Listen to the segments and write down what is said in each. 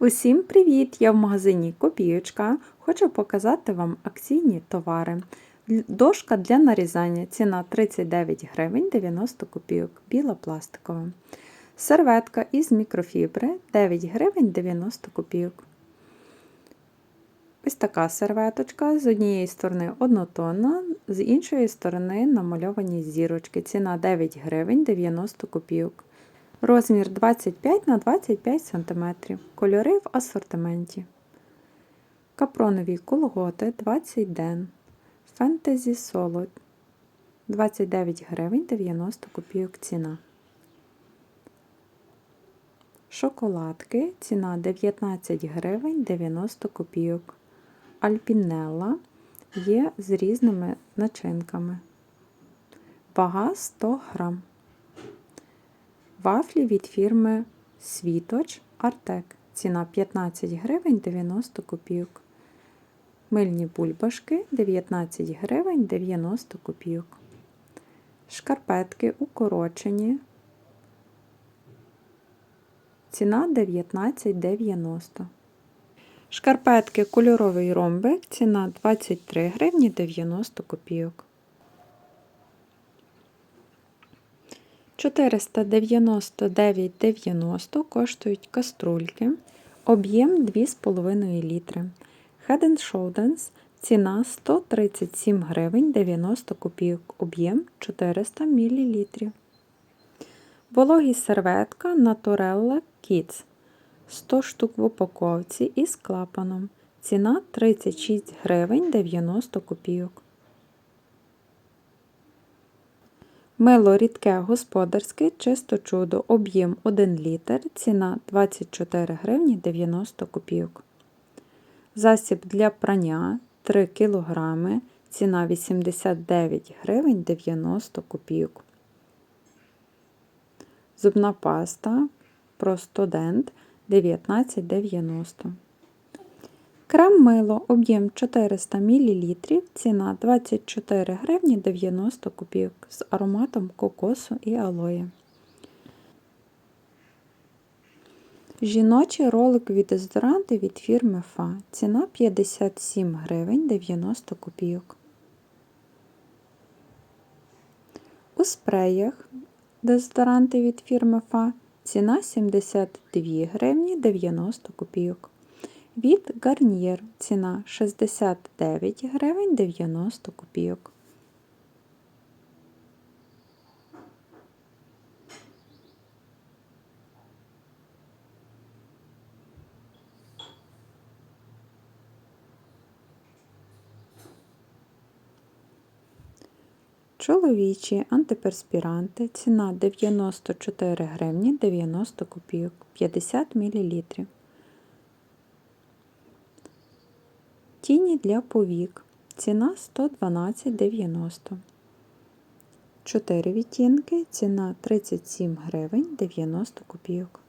Усім привіт! Я в магазині Копієчка. Хочу показати вам акційні товари. Дошка для нарізання. Ціна 39 гривень 90 копійок. Біла пластикова. Серветка із мікрофібри 9 гривень 90 копійок. Ось така серветочка. З однієї сторони однотонна, з іншої сторони намальовані зірочки. Ціна 9 гривень 90 копійок. Розмір 25 на 25 см. Кольори в асортименті. Капронові колготи 20 ден. Фентезі соло 29 гривень 90 копійок ціна. Шоколадки ціна 19 гривень 90 копійок. Альпінелла є з різними начинками. Вага 100 грам. Вафлі від фірми Світоч Артек. Ціна 15 гривень 90 копійок. Мильні бульбашки 19 гривень 90 копійок. Шкарпетки укорочені. Ціна 19,90. Шкарпетки кольоровий ромбик. Ціна 23 гривні 90 копійок. 499,90 коштують каструльки. Об'єм 2,5 літри. Head Shoulders ціна 137 гривень 90 копійок. Об'єм 400 мл. Вологі серветка Naturella Kids 100 штук в упаковці із клапаном. Ціна 36 гривень 90 копійок. Мило рідке господарське, чисто чудо, об'єм 1 літр, ціна 24 гривні 90 копійок. Засіб для прання 3 кг, ціна 89 гривень 90 копійок. Зубна паста Простодент 19,90. Крем мило, об'єм 400 мл, ціна 24 гривні 90 копійок з ароматом кокосу і алої. Жіночі роликові дезодоранти від фірми Фа. Ціна 57 гривень 90 копійок. У спреях дезодоранти від фірми Фа. Ціна 72 гривні 90 копійок. Від Гарнієр ціна 69 гривень 90 копійок. Чоловічі антиперспіранти. Ціна 94 гривні 90 копійок 50 мл. Тіні для повік. Ціна 112,90. 4 відтінки. Ціна 37 гривень 90 копійок.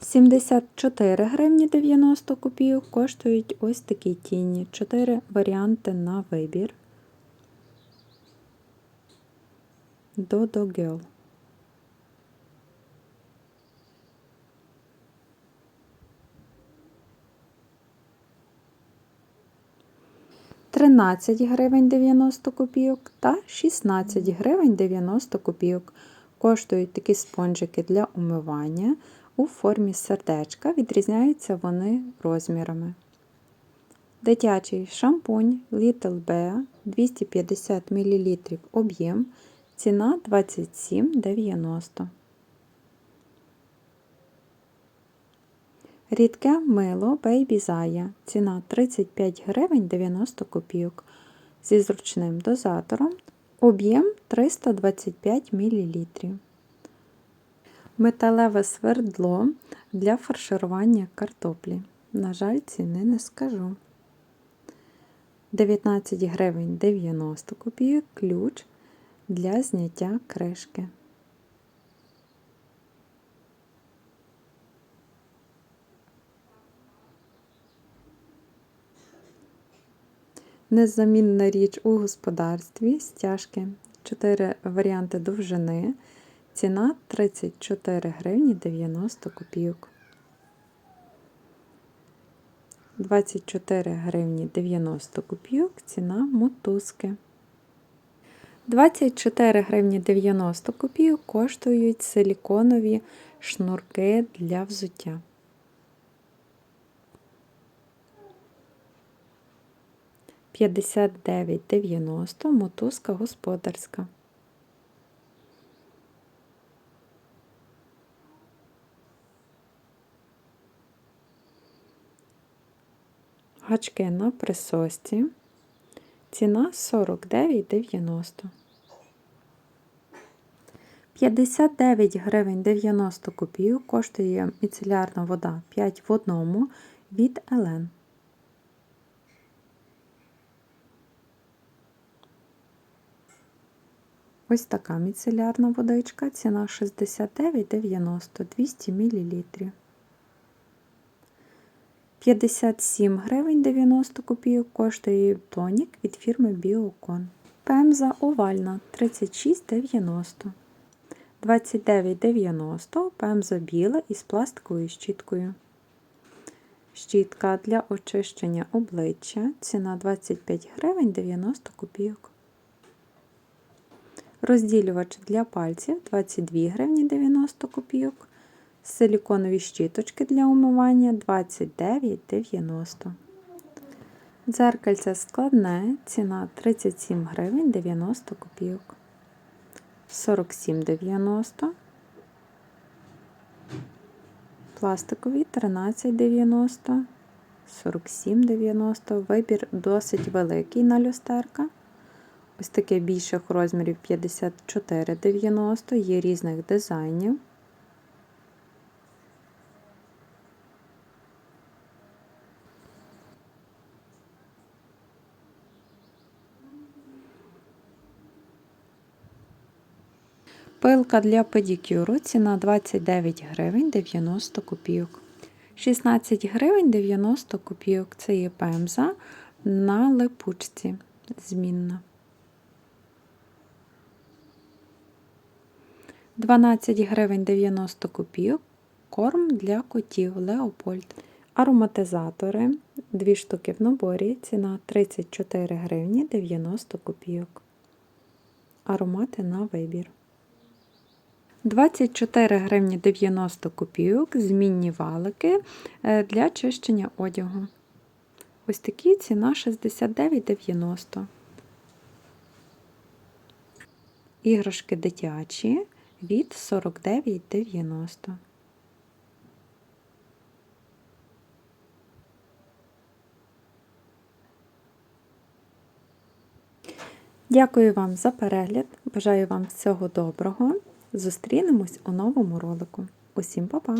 74 гривні 90 копійок коштують ось такі тіні. 4 варіанти на вибір. Dodo Girl. Тринадцять гривень 90 копійок та 16 гривень 90 копійок. Коштують такі спонжики для умивання у формі сердечка. Відрізняються вони розмірами. Дитячий шампунь Little Bea 250 мл об'єм. Ціна 27,90. Рідке мило Baby Zaya. Ціна 35 гривень 90 копійок. Зі зручним дозатором. Об'єм 325 мл. Металеве свердло для фарширування картоплі. На жаль, ціни не скажу. 19 гривень 90 копійок ключ для зняття кришки. Незамінна річ у господарстві стяжки. 4 варіанти довжини. Ціна 34 гривні 90 копійок. 24 гривні 90 копійок. Ціна мотузки. 24 гривні 90 копійок коштують силіконові шнурки для взуття. П'ятдесят дев'ять дев'яносто мотузка господарська. Гачки на присосці. Ціна 49,90. 59 гривень 90 копійок коштує міцелярна вода 5 в одному від Елен. Ось така міцелярна водичка, ціна 69,90 200 мл. 57 гривень 90 копійок коштує тонік від фірми Біокон. Пемза овальна 36,90. 29,90 пемза біла із пластиковою щіткою. Щітка для очищення обличчя. Ціна 25 гривень 90 копійок. Розділювач для пальців 22 гривні 90 копійок. Силіконові щіточки для умивання 29,90. Дзеркальце складне, ціна 37 гривень 90 копійок. 47,90. Пластикові 13,90. 47,90. Вибір досить великий на люстерка. Ось таке більших розмірів 54,90. Є різних дизайнів. Пилка для педикюру ціна 29 гривень 90 копійок. 16 гривень 90 копійок. Це є пемза на липучці змінна. 12 гривень 90 копійок. Корм для котів Леопольд. Ароматизатори. Дві штуки в наборі. Ціна 34 гривні 90 копійок. Аромати на вибір. 24 гривні 90 копійок, змінні валики е, для чищення одягу. Ось такі ціна 69,90. Іграшки дитячі від 49,90. Дякую вам за перегляд. Бажаю вам всього доброго. Зустрінемось у новому ролику. Усім па-па!